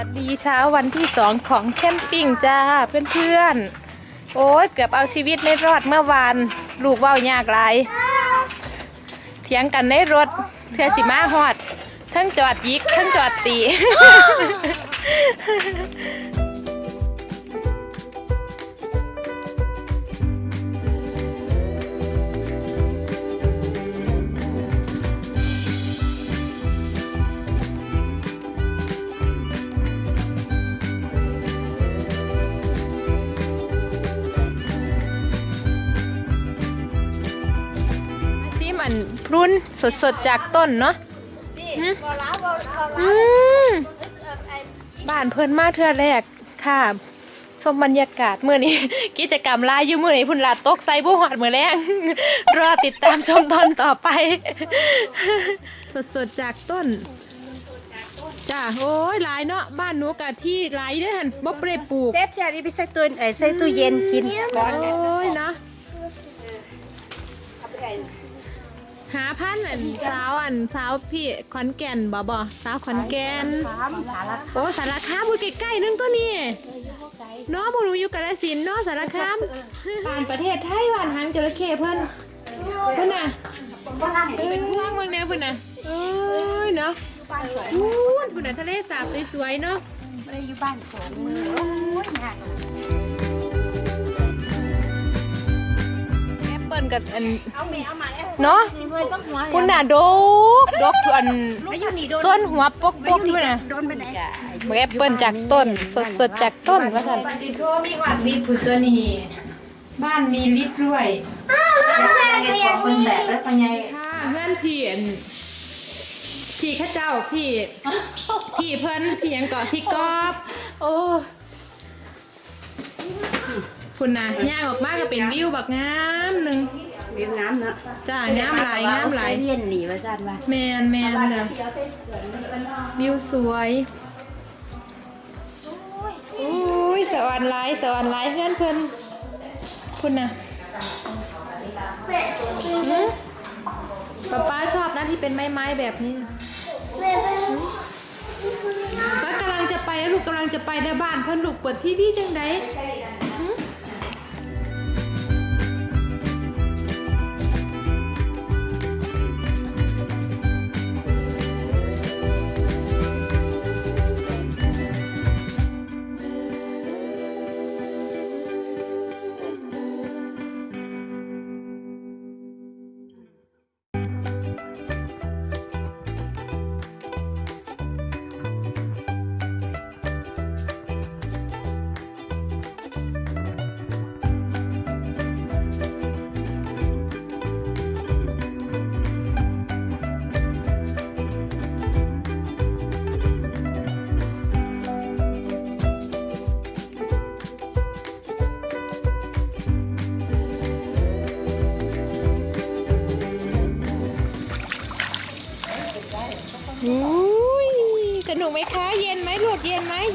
วัสดีเช้าวันที่สองของแคมปิ้งจ้าเพื่อนๆ โอ้ยเกือบเอาชีวิตไม่รอดเมื่อวาน ลูกว่าวยากไรเถียงกันในรถเทือสิมาฮอด ทั้งจอดยิกทั้งจอดตี พรุนสดๆจากต้นเนาะหืมอืมบ้านเพิ่นมาเทื่อแรกค่ะชมบรรยากาศเมื่อนี้ กิจกรรมหลายอยู่มื่อนี้พุ่นลาตกใส่ผู้หอดมือแรงรอติดตามชมตอนต่อไป สดๆจากต้นจ้าโอ้ยหลายเนาะบ้านหนูกะที่หลายเด้อหันบ่เปรปลูกเซฟเสียนี่ไปใส่ตู้เอ้ยใส่ตู้เย็นกินก่อนโอ้ยเนาะ หาพันธุ์อันสาวอันสาวพี่ขอนแก่นบ่บ่สาวขอนแก่นสามสาระโอ้สารคามมือใกล้ๆนึงตัวนี้เนาะพวกหนูอยู่กาฬสินธุ์เนาะสารคามผ่านประเทศไทยผ่านหางจระเข้เพิ่นเพิ่นน่ะเอ้ยว่างเมืองแนวเพิ่นน่ะเอ้ยเนาะอู้นเพิ่นน่ะทะเลสาบสวยๆเนาะไม่ได้อยู่บ้านสองมือโอ้ยงาน แอปเปิ้ลกับอันเอาแม่เอามาแล้วเนาะนี่เว้ยต้องหัวคุณน่ะดกดกทุกอันไม่อยู่นี่โดนส้นหัวปกๆด้วยน่ะโดนไปไหนเมื่อแอปเปิลจากต้น สดๆจากต้นว่าสันปฏิโทมีหวัดลิฟต์ผุดตัวนี้บ้านมีลิฟต์ด้วยคนแตกแล้วปัญญาค่ะเพื่อนพี่อันพี่ข้าเจ้าพี่พี่เพิ่นพี่หยังเกาะพี่กอบโอ้ คุณนะย่างออกมาก็เป็นวิวบักงามหนึ่งเวียนน้ำเนาะจ้างามหลายงามหลายเรียนหนีว่าจันว่าแมนแมนเลยวิวสวยอุ้ยสวรรค์ไลายสวรรค์ไลายเพื่อนเพิ่นคุณนะหืมป๊าป้าชอบนะที่เป็นไม้ไม้ๆแบบนี้ป้ากำลังจะไปแล้วลูกกำลังจะไปในบ้านเพิ่นลูกเปิดทีวีจังได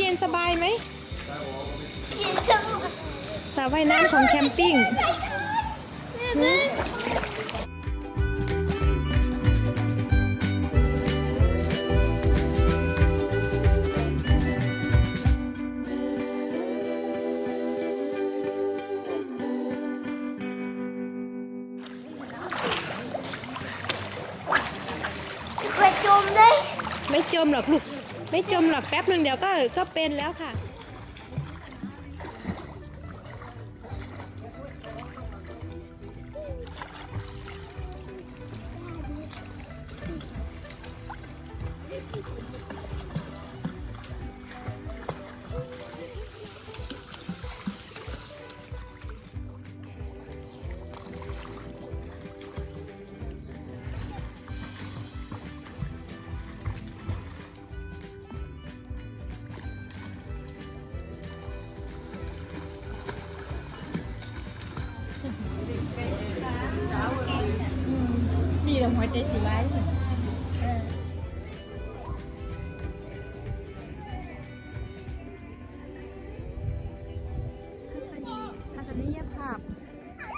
ย็นไหมเย็นสบายไหมสระว่ายน้ำของแคมปิ้งหืมไม่จมหรอกลูก ไม่จมหรอกแป๊บหนึ่งเดี๋ยวก็ก็เป็นแล้วค่ะ ดีแล้วหัวใจสิไว้ทัศนียภาพ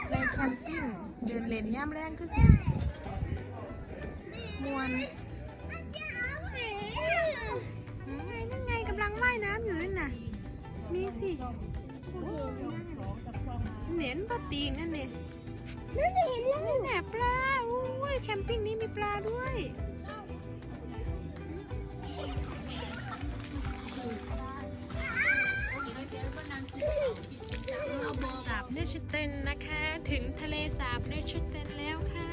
ในแคมปิ้งเดินเล่นย่ามแรงคือสิมวนนั่นไงนั่นไงกำลังว่ายเหน็นปลาตีนนั่นเนี่ยนั่นเห็นแล้วนั่นแหละปลาโอ้ย แคมปิ้งนี้มีปลาด้วย สาบเนชเตนนะคะ ถึงทะเลสาบเนชเตนแล้วค่ะ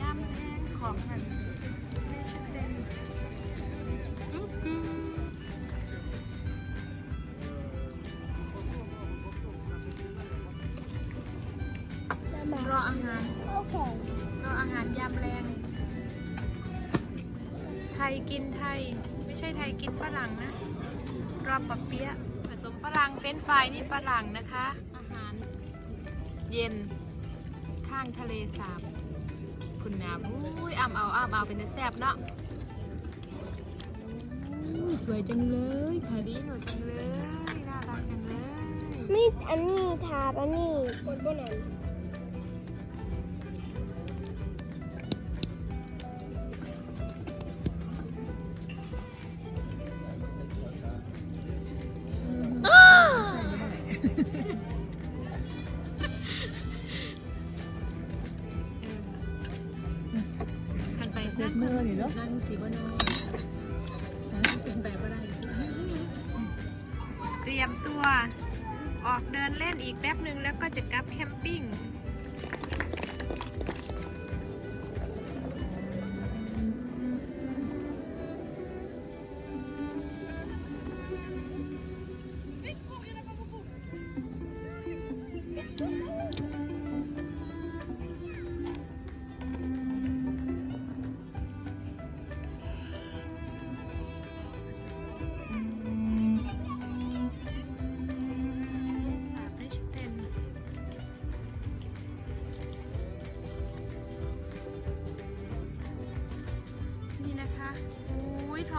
ย่ำแห้งของหัน ยกินไทย ไม่ใช่ไทยกินฝรั่งนะรอบปะเปี๊ยะผสมฝรั่งเฟรนช์ฟรายนี่ฝรั่งนะคะ อาหารเย็นข้างทะเลสาบคุณนาอุ้ยอ้ำเอาอ้ำเอาเป็นแซ่บเนาะอุ้ยสวยจังเลยคาริโนจังเลย น่ารักจังเลยมีอันนี้ทาบอันนี้คนบนนั้น มื่อนี่เนาะนั่งสีบนอเป็นแบบอะไรเตรียมตัว ออกเดินเล่นอีกแป๊บหนึ่งแล้วก็จะกลับแคมปิ้ง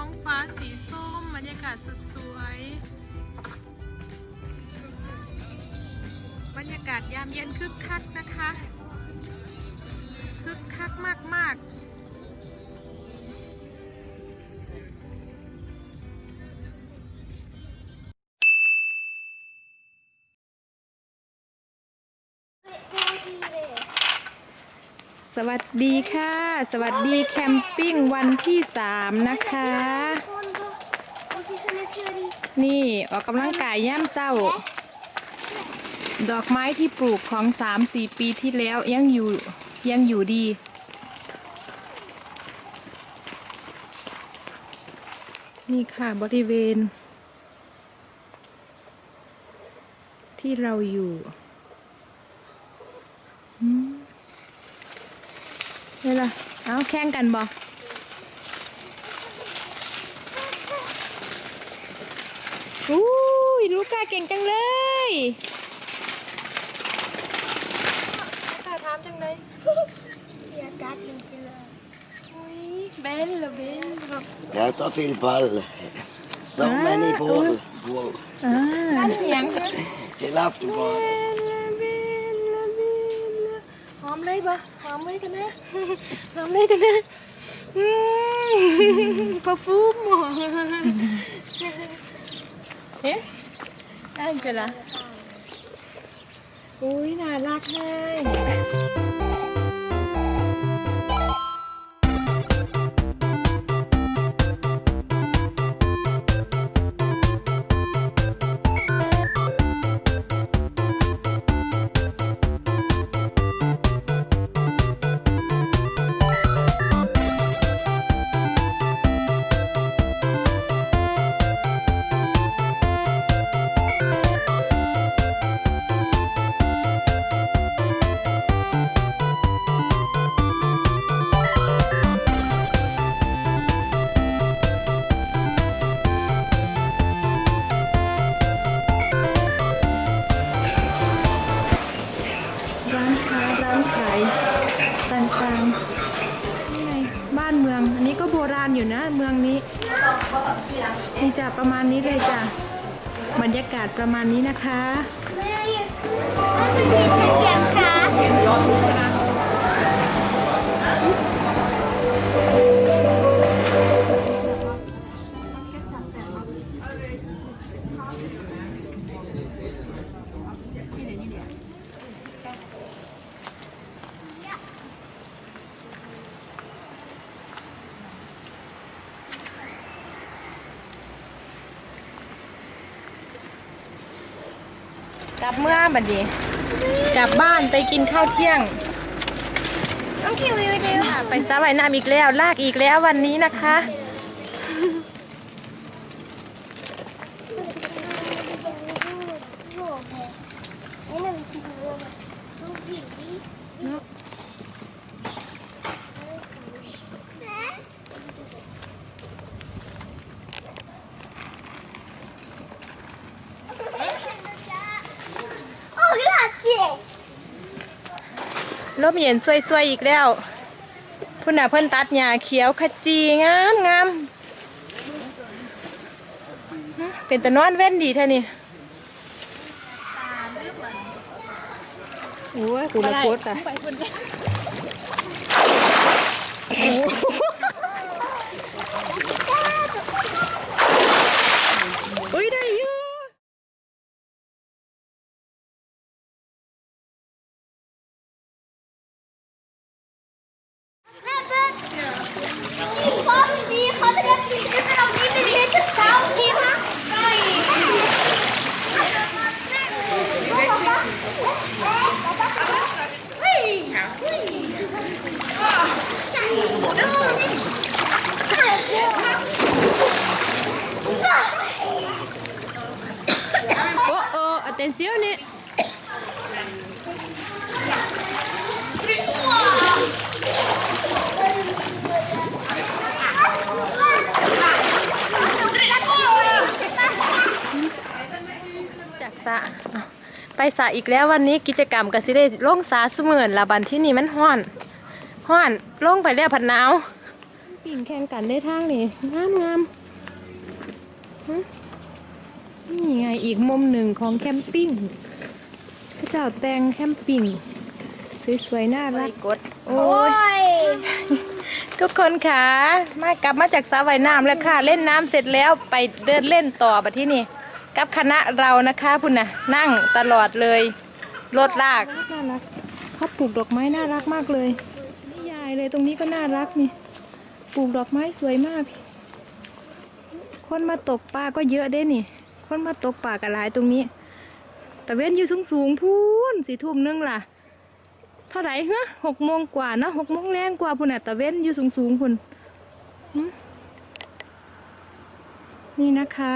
ท้องฟ้าสีส้มบรรยากาศสดสวย บรรยากาศยามเย็นคึกคักนะคะ สวัสดีค่ะ สวัสดีแคมปิ้งวันที่สามนะคะนี่อดีนี่ออกกำลังกายย่ามเศร้า ดอกไม้ที่ปลูกของสามสี่ปีที่แล้วยังอยู่ยังอยู่ดี นี่ค่ะบริเวณ ที่เราอยู่อืม นี่ล่ะเอาแข่งกันบ่อุ้ยลูก้าเก่งจังเลยลูก้าถามจังเลยเสียการจริงๆเลยอุ้ยเบนเหรอเบนครับ Ja, så viel Ball. So Ah, many cool. ball. Wow. อ่าเสียง He loved the เบ ball. นละเบนละเบนละหอมเลยบ่ห อมเลยกันนะหอมเลยกันนะอืมพอฟูมหมอเอ๊ะอันจะละอุ้ยน่ารักให้ร้ นี่จ้ะประมาณนี้เลยจ้ะบรรยากาศประมาณนี้นะคะ ไม่ได้ยินไม่อยินเสียงค่ะ กลับเมื่อบัดนี้กลับบ้านไปกินข้าวเที่ยงน้องคิววิวดิวไปสระว่ายน้ำอีกแล้ว ลากอีกแล้ววันนี้นะคะ โอ้ยหลาเจ๋ง ล มเย็นสวยๆอีกแล้วพุ่นน่ะเพิ่นตัดหญ้าเขียวขจีงามงามหึเป็นตะนอนเว้นดีแท้นี่โอ้ยกูละโคตรอะอุ้ยได้อยู่ แม่เปิ้ลนี่พ่อมีเขาจะได้กินขนมนี้เป็นเรื่องที่เขาดีมากไก่เฮ้ยเฮ้ยดูนี่ Oh oh, attenzione. Ecco! จากสระอะไป สระอีกแล้ววันนี้กิจกรรมก็สิได้ลงสาเสมือนละบันที่นี่มันห้อนห้อนลงไปแล้วผัดหนาวปิ่งแข่งกันได้ทางนี่งามงามหึนี่ไงอีกมุมหนึ่งของแคมปิ้งพระเจ้าแต่งแคมปิ้งสวยๆน่ารักกดโอ้ยทุกคนค่ะมากลับมาจากสระว่ายน้ำแล้วค่ะ เล่นน้ำเสร็จแล้วไปเดินเล่นต่อบัดที่นี่ กับคณะเรานะคะพุ่นนะนั่งตลอดเลยรถลากน่ารักเขาปลูกดอกไม้น่ารักมากเลยนี่ยายเลยตรงนี้ก็น่ารักนี่ปลูกดอกไม้สวยมาก คนมาตกปลาก็เยอะเด้นี่ คนมาตกปลากันหลายตรงนี้แต่เว้นอยู่สูงสูงพูนสี่ทุ่มนึงล่ะ เท่าไหร่เฮะหกโมงกว่าเนอะหกโมงแรงกว่าพุ่นน่ะตะเว้นอยู่สูงสูงพุ่นนี่นะคะ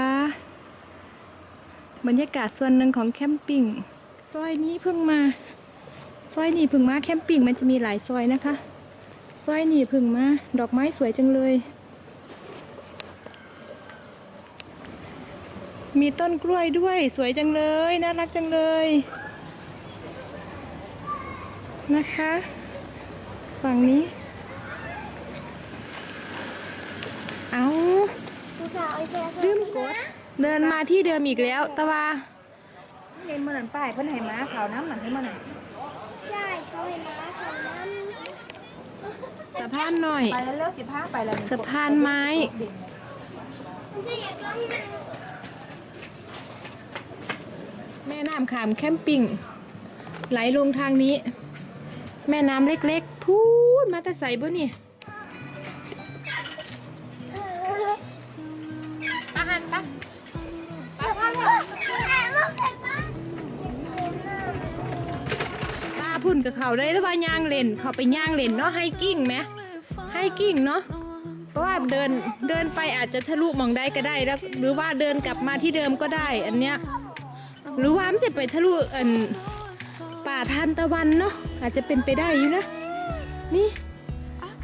บรรยากาศส่วนหนึ่งของแคมปิ้งซอยนี้เพิ่งมา ซอยนี้เพิ่งมาแคมปิ้งมันจะมีหลายซอยนะคะ ซอยนี้เพิ่งมา ดอกไม้สวยจังเลย มีต้นกล้วยด้วย สวยจังเลย น่ารักจังเลย นะคะ ฝั่งนี้ เอาลืมกด เดินมาที่เดิมอีกแล้วตะวาเห็นมันนั่นป้ายเพิ่นให้ม้าขาวน้ำหนังให้มันน่ะใช่เขาเห็นม้าเขานั้นสะพานหน่อย ไปแล้วเลิกสิบห้าไปแล้วสะพานไม้มันจะอยากลองดูแม่น้ำขามแคมปิ้งไหลลงทางนี้ แม่น้ำเล็กๆ พูดมาแต่ใสบ่นี่ เขาได้แล้วว่าย่างเล่นเขาไปย่างเล่นเนาะไฮกิ้งไหมไฮกิ้งเนาะเพราะว่าเดินเดินไปอาจจะทะลุมองได้ก็ได้แล้ว หรือว่าเดินกลับมาที่เดิมก็ได้ อันเนี้ยหรือว่ามันจะไปทะลุอันป่าทานตะวันเนาะอาจจะเป็นไปได้อยู่นะนี่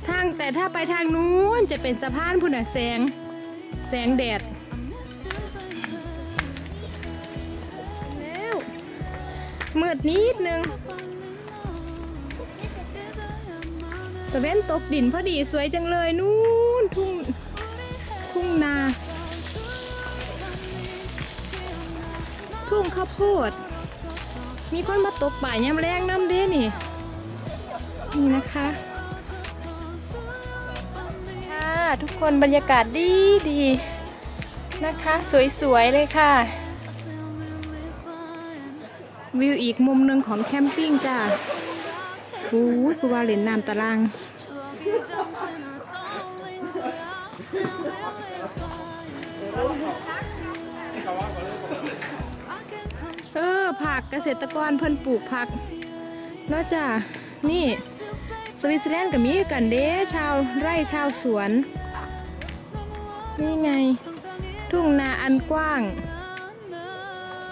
ทางแต่ถ้าไปทางนู้นจะเป็นสะพานพุ่นอะแสง แสงแดดแล้วมืดนิดนึง ตะเว้นตกดินพอดีสวยจังเลยนู้นทุ่งทุ่งนา ทุ่งข้าวโพด มีคนมาตกป่ายยามแรงน้ำเด้นี่ นี่นะคะค่ะทุกคนบรรยากาศดีดีนะคะ สวยๆเลยค่ะ วิวอีกมุมหนึ่งของแคมปิ้งจ้า ฟูดผู้ว่าเล่นน้ำตารางเออผักเกษตรกรเพิ่นปลูกผักนอกจากนี่สวิตเซอร์แลนด์กับมีกันเด้ชาวไร่ชาวสวน นี่ไง ทุ่งนาอันกว้าง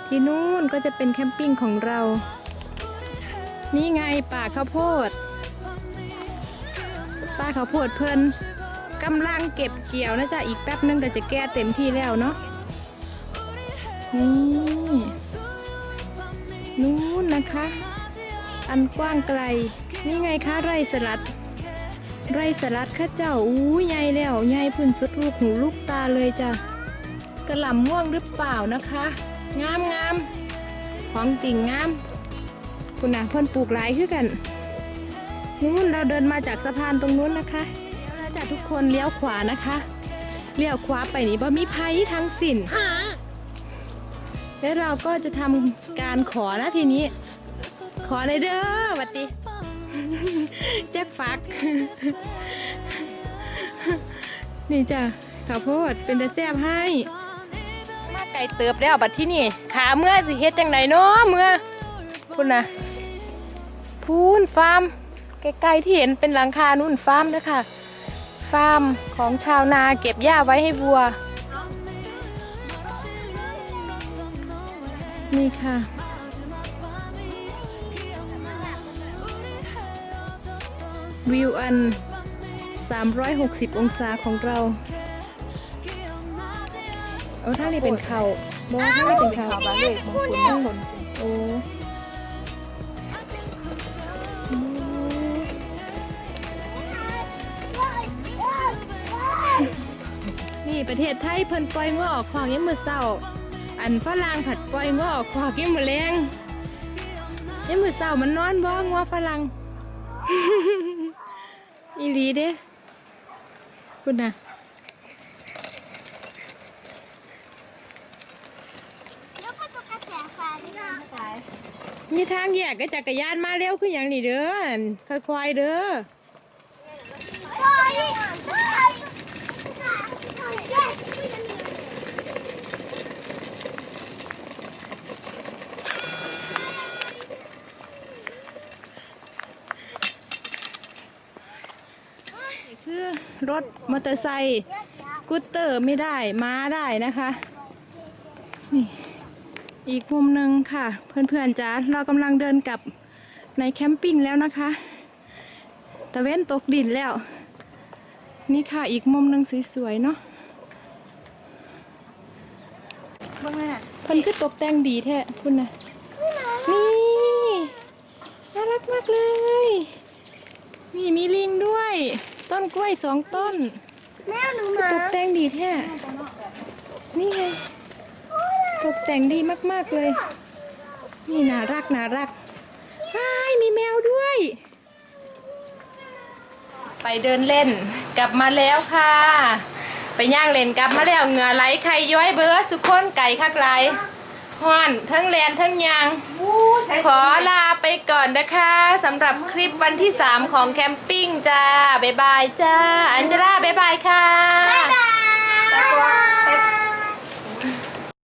ที่นู่นก็จะเป็นแคมปิ้งของเรา นี่ไงป่าข้าวโพดป่าข้าวโพดเพิ่นกำลังเก็บเกี่ยวนะจ๊ะอีกแป๊บนึงก็จะแก้เต็มที่แล้วเนาะนี่นู่นนะคะ อันกว้างไกล นี่ไงคะไร่สลัด ไร่สลัดข้าเจ้าอู้ใหญ่แล้วใหญ่พื้นสุดลูกหูลูกตาเลยจ้ะกระหล่ำม่วงหรือเปล่านะคะ งามงามของจริงงาม คุณนะเพิ่นปลูกหลายคือกันนู้นเราเดินมาจากสะพานตรงนู้นนะคะแล้วจากทุกคนเลี้ยวขวานะคะเลี้ยวขวาไปนี่บ่มีภัยทั้งสิ้นแล้วเราก็จะทำการขอนะทีนี้ ขอเลยเด้อหวัดดีแจ็คฟัก นี่จ้ะข้าวโพดเป็นตะแซบให้ มาไก่เติบแล้วบัดที่นี่ ขาเมื่อสิเฮ็ดจังไดเนาะเมื่อคุณนะ พูนฟาร์มไกลๆที่เห็นเป็นหลังคานู่นฟาร์มเด้อค่ะฟาร์มของชาวนาเก็บหญ้าไว้ให้วัว นี่ค่ะ วิวอัน 360 องศาของเราเอาถ้านี่เป็นเขาบอกว่าถ้านี่เป็นเขาบ้านเลยมงคลมงคลโอ้ นี่ประเทศไทยเพิ่นปล่อยงัวออกขวากยังมือเศร้า อันฝรั่งผัดปล่อยงัวออกขวากยังมือแรงยังมือเศร้ามันนอนบ่งัวฝรั่งอีหลีเด้คุณน่ะนี่นะมีทางแยกก็จักรยานมาเร็วคืออย่างนี้เด้อค่อยๆเด้อ โอ้ยโอ้ย นี่คือ รถมอเตอร์ไซค์สกูตเตอร์ไม่ได้ม้าได้นะคะนี่อีกมุมหนึ่งค่ะ เพื่อนๆจ้าเรากำลังเดินกลับในแคมปิ้งแล้วนะคะตะเว้นตกดินแล้ว นี่ค่ะอีกมุมหนึ่งสวยๆเนาะเบิ่งแม่น่ะเพิ่นคือตกแต่งดีแท้คุณนะนี่ น่ารักมากเลย นี่มีลิงด้วย ต้นกล้วยสองต้นแม่หนูตกแต่งดีแท้นี่ไงตกแต่งดีมาก ๆเลย นี่น่ารักน่ารักว้ายมีแมวด้วย ไปเดินเล่น กลับมาแล้วค่ะ ไปย่างเล่นกลับมาแล้วเหงื่อไหลไข่ย้อยเบิร์สุกคนไก่คักไร ฮ้อนทั้งแลนทั้งยาง ขอลาไปก่อนนะคะสำหรับคลิปวันที่ 3 ของแคมปิ้งจ้า บ๊ายบายจ้า อันเจล่าบ๊ายบายค่ะ บ๊ายบาย